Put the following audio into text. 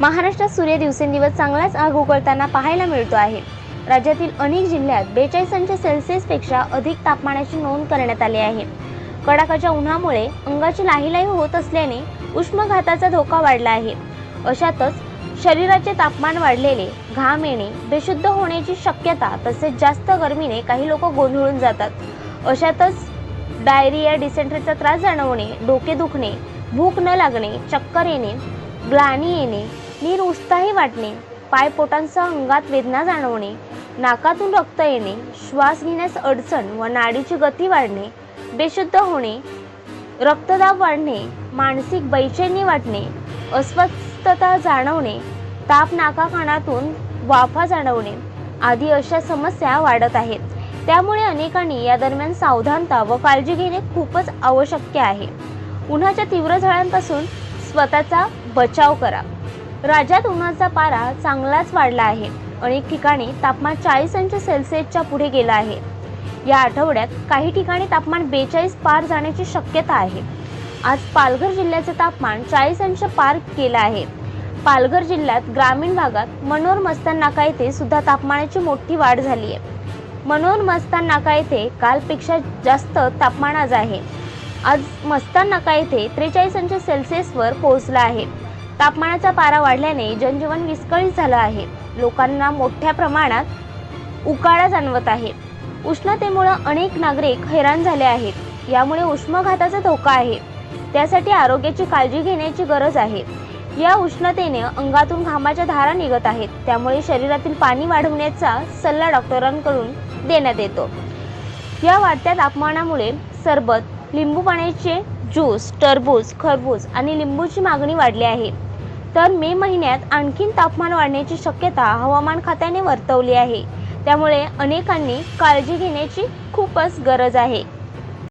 महाराष्ट्रात सूर्य दिवसेंदिवस चांगलाच आग उकळताना पाहायला मिळतो आहे. राज्यातील अनेक जिल्ह्यात बेचाळीस अंश सेल्सिअसपेक्षा अधिक तापमानाची नोंद करण्यात आली आहे. कडाकाच्या उन्हामुळे अंगाची लाहीलाही होत असल्याने उष्माघाताचा धोका वाढला आहे. अशातच शरीराचे तापमान वाढलेले घाम येणे बेशुद्ध होण्याची शक्यता तसेच जास्त गरमीने काही लोक गोंधळून जातात. अशातच डायरिया डिसेंट्रीचा त्रास जाणवणे डोके दुखणे भूक न लागणे चक्कर येणे ग्लानी येणे नीर उत्साही वाटणे पायपोटांचा अंगात वेदना जाणवणे नाकातून रक्त येणे श्वास घेण्यास अडचण व नाडीची गती वाढणे बेशुद्ध होणे रक्तदाब वाढणे मानसिक बैचैनी वाटणे अस्वस्थता जाणवणे ताप नाका कानातून वाफा जाणवणे आदी अशा समस्या वाढत आहेत. त्यामुळे अनेकांनी या दरम्यान सावधानता व काळजी घेणे खूपच आवश्यक आहे. उन्हाच्या तीव्र झळांपासून स्वतःचा बचाव करा. राज्यात उन्हाचा पारा चांगलाच वाढला आहे. अनेक ठिकाणी तापमान चाळीस अंश सेल्सिअसच्या पुढे गेला आहे. या आठवड्यात काही ठिकाणी तापमान बेचाळीस पार जाण्याची शक्यता आहे. आज पालघर जिल्ह्याचे तापमान चाळीस अंश पार केलं आहे. पालघर जिल्ह्यात ग्रामीण भागात मनोर मस्तान नाका येथे सुद्धा तापमानाची मोठी वाढ झाली आहे. मनोर मस्तान नाका येथे कालपेक्षा जास्त तापमान आज आहे. आज मस्तान नाका येथे त्रेचाळीस अंश सेल्सिअसवर पोहोचला आहे. तापमानाचा पारा वाढल्याने जनजीवन विस्कळीत झालं आहे. लोकांना मोठ्या प्रमाणात उकाळा जाणवत आहे. उष्णतेमुळं अनेक नागरिक हैराण झाले आहेत. यामुळे उष्माघाताचा धोका आहे. त्यासाठी आरोग्याची काळजी घेण्याची गरज आहे. या उष्णतेने अंगातून घामाच्या धारा निघत आहेत. त्यामुळे शरीरातील पाणी वाढवण्याचा सल्ला डॉक्टरांकडून देण्यात येतो. या वाढत्या तापमानामुळे सरबत लिंबू पाण्याचे ज्यूस टरबूज खरबूज आणि लिंबूची मागणी वाढली आहे. तर मे महिन्यात आणखीन तापमान वाढण्याची शक्यता हवामान खात्याने वर्तवली आहे. त्यामुळे अनेकांनी काळजी घेण्याची खूपच गरज आहे.